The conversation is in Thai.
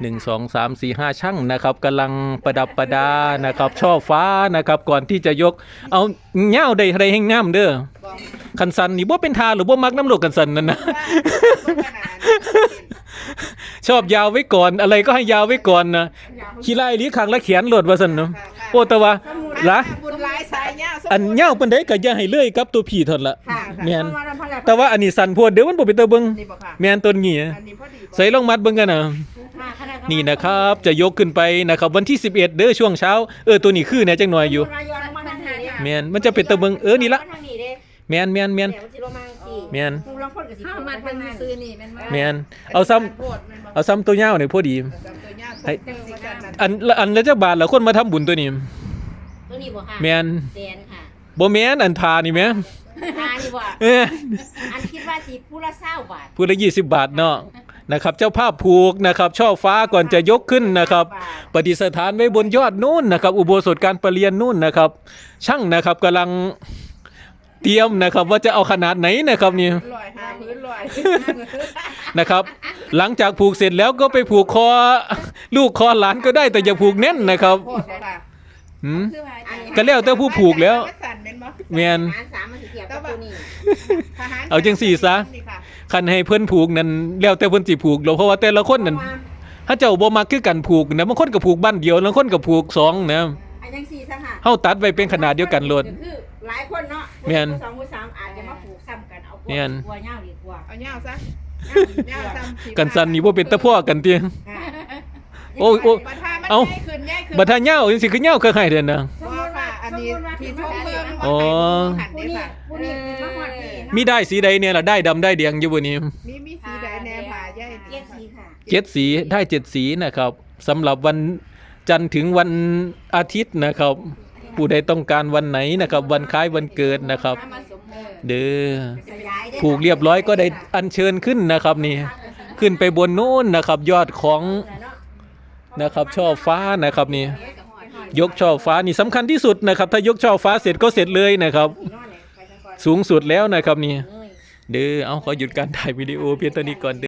หนึ่งสองสามสี่ห้าช่างนะครับกำลังประดับประดานะครับ ช่อฟ้านะครับก่อนที่จะยกเอาเง่าใดใดแห่งน้ำเด้อคันสันนี่บ่เป็นทาหรือบ่มักน้ำโลกกันสันนั่นนะชอบยาวไว้ก่อนอะไรก็ให้ยาวไว้ก่อนนะขี้ไล่หรือขังและเขียนโหลดว่าสันเนาะโอ้แต่ว่าละบุญหลายสายยาวอันเง่าปานใดก็อย่าให้เลื่อยกับตัวผีเท่านั้นละค่ะแม่น เพราะว่าเราพอแล้วแต่ว่าอันนี้สันโพดเดี๋ยวมันบ่เป็นตาเบิ่งนี่บอกค่ะแม่นต้นงี้อันนี้พอดีใส่ลองมัดเบิ่งกันน่ะ ค่ะขนาดนี่นะครับ จะยกขึ้นไปนะครับวันที่ 11 เด้อช่วงเช้า เออตัวนี้คือเนี่ยจังหน่อยอยู่รายอนมาทางนี้แม่นมันจะเป็นตะเบิงเออนี่ละทางนี้เด้แม่นแม่นแม่นเดี๋ยวสิลงมาสิแม่นผู้ลางคนก็สิข้าวมันเป็นซื้อนี่แม่นบ่แม่นเอาซ้ำโพดแม่นบ่เอาซ้ำตัวยาวนี่พอดีจำตัวยากให้จังสิกันนั่นอันละอันละจักบาทละคนมาทำบุญตัวนี้ตัวนี้บ่ค่ะแม่นแสนค่ะบ่แม่นอันทานี่แม่ อ่านี่บ่เอออันคิดว่าสิผู้ละ20บาทพูดละ20บาทเนาะนะครับ เจ้าภาพผูกนะครับ ช่อฟ้าก่อนจะยกขึ้นนะครับประดิษฐานไว้บนยอดนู่นนะครับ อุโบสถการประเรียนนู่นนะครับ ช่างนะครับกำลังเตรียมนะครับ ว่าจะเอาขนาดไหนนะครับนี่ลอยหาพื้นลอยนะครับ หลังจากผูกเสร็จแล้วก็ไปผูกคอ ลูกคอหลานก็ได้แต่อย่าผูกแน่นนะครับโพดบ่ค่ะหืมคือว่าก็แล้วแต่ผู้ผูกแล้วสั่นแม่นบ่แม่นหารสามมันสิเทียบกับตัวนี้ทหรเอาจังสี่ซะนี่ค่ะคันให้เพิ่นผูกนั่นแล้วแต่เพิ่นสิผูกหรอกเพราะว่าแต่ละคนนั่นถ้าเจ้าบ่มักคือกันผูกนะบางคนก็ผูกบ้านเดียวบางคนก็ผูกสองนะอันจังซี่ซะค่ะเฮาตัดไว้เป็นขนาดเดียวกันโลดคือหลายคนเนาะแม่นผู้สองผู้สามอาจจะมาผูกซ้ำกันเอาพวกแม่นกลัวยาวดีกว่าเอายาวซะยาวซ้ำสิกันสันนี่บ่เป็นตะพ่อกันติค่ะโอ้ยโอ้ยบัดท่ามันเอ้าใหญ่ขึ้นใหญ่ขึ้นบัดถ้าเหย้าจังสิคือเหย้าคือให้เด้อนะบ่ค่ะ อันนี้ที่ทบเพิ่มอ๋อหันผู้นี่นี้ค่ะ ผู้นี้มาฮอดนี่เนาะมีได้สีใดเนี่ยล่ะได้ดำได้แดงอยู่บ่นี้มีมีสีใดแนวผ่าใหญ่เจ็ดสีค่ะ เจ็ดสีได้เจ็ดสีนะครับสำหรับวันจันทร์ถึงวันอาทิตย์นะครับ ผู้ใดต้องการวันไหนนะครับ วันคล้ายวันเกิดนะครับ มาสมเออเด้อสยายได้ผูกเรียบร้อยก็ได้อัญเชิญขึ้นนะครับนี่ขึ้นไปบนนู้นนะครับ ยอดของนะครับ ช่อฟ้านะครับนี่ ยกช่อฟ้านี่สำคัญที่สุดนะครับ ถ้ายกช่อฟ้าเสร็จก็เสร็จเลยนะครับ สูงสุดแล้วนะครับนี่เด้อเอาขอหยุดการถ่ายวิดีโอเพียงเท่านี้ก่อนเด้อ